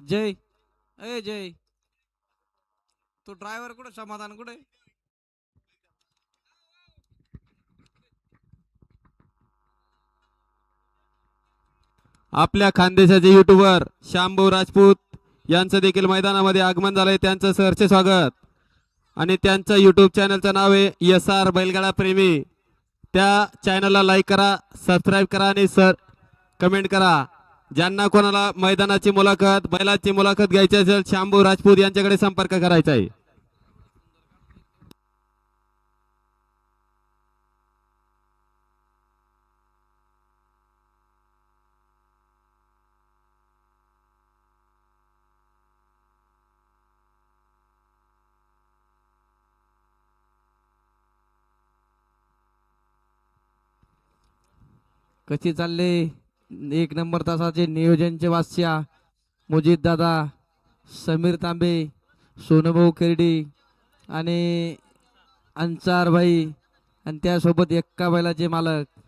जय. ए जय. तो ड्रायव्हर कुठे? समाधान कुठे? आपल्या खानदेशाचे युट्यूबर श्यामभाऊ राजपूत यांचं देखील मैदानामध्ये आगमन झालंय. त्यांचं सरचे स्वागत. आणि त्यांचं युट्यूब चॅनलचं नाव आहे एस आर बैलगाडा प्रेमी. त्या चॅनलला लाईक करा सबस्क्राईब करा आणि सर कमेंट करा. ज्यांना कोणाला मैदानाची मुलाखत बैलाची मुलाखत घ्यायची असेल शांभू राजपूत यांच्याकडे संपर्क करायचा आहे. कशी चालले? एक नंबर तासाचे नियोजनचे वास्या मुजित दादा समीर तांबे सोनभाऊ खेरडी आणि अंचारभाई भाई. आणि त्यासोबत एक्का बैलाचे मालक.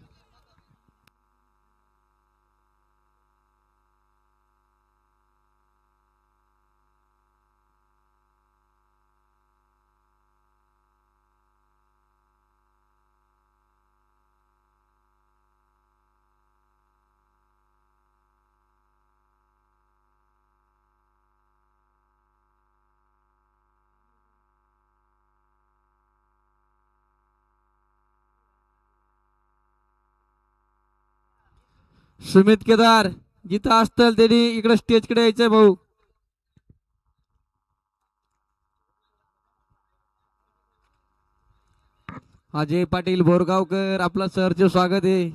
सुमित केदार जिथं असतील त्यांनी इकडे स्टेजकडे यायचंय भाऊ. अजय पाटील बोरगावकर आपला सरचे स्वागत आहे.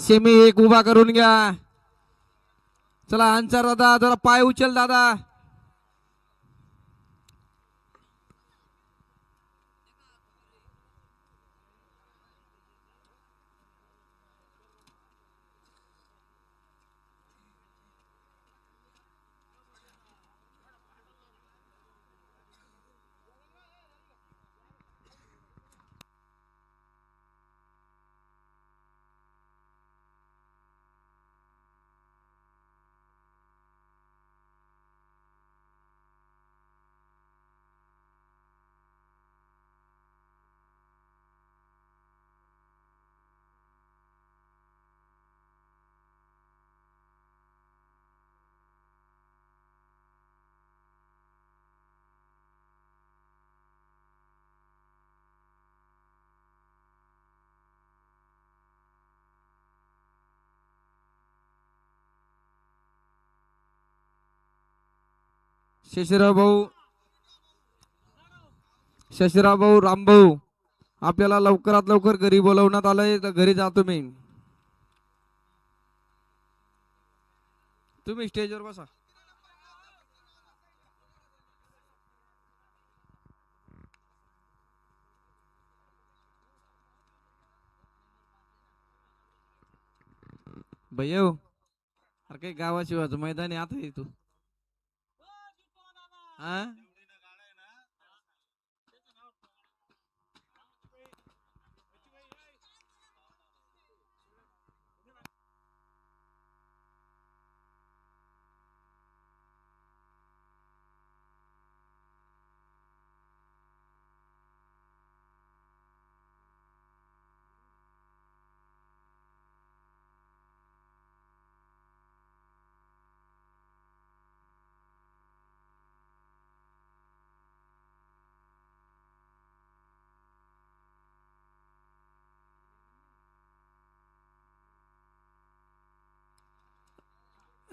सेमी एक उभा करून घ्या. चला हंसार दादा जरा पाय उचल दादा. शशिराव भाऊ. शशिराव भाऊ रामभाऊ आपल्याला लवकरात लवकर घरी बोलवण्यात आलंय तर घरी जातो मी तुम्ही स्टेजवर बसा. भैया हो, अरे काही गावाशिवायचं मैदान आहे आता तू. 啊？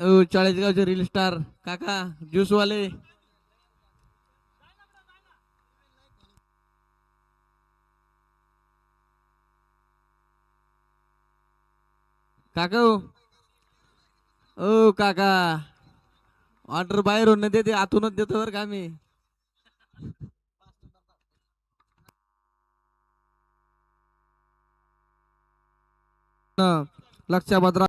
चाळीसगावचे रील स्टार काका ज्यूसवाले काका हो. ओ काका. ऑर्डर बाहेरून न देते आतूनच देतो बरं का मी लक्ष भद्रा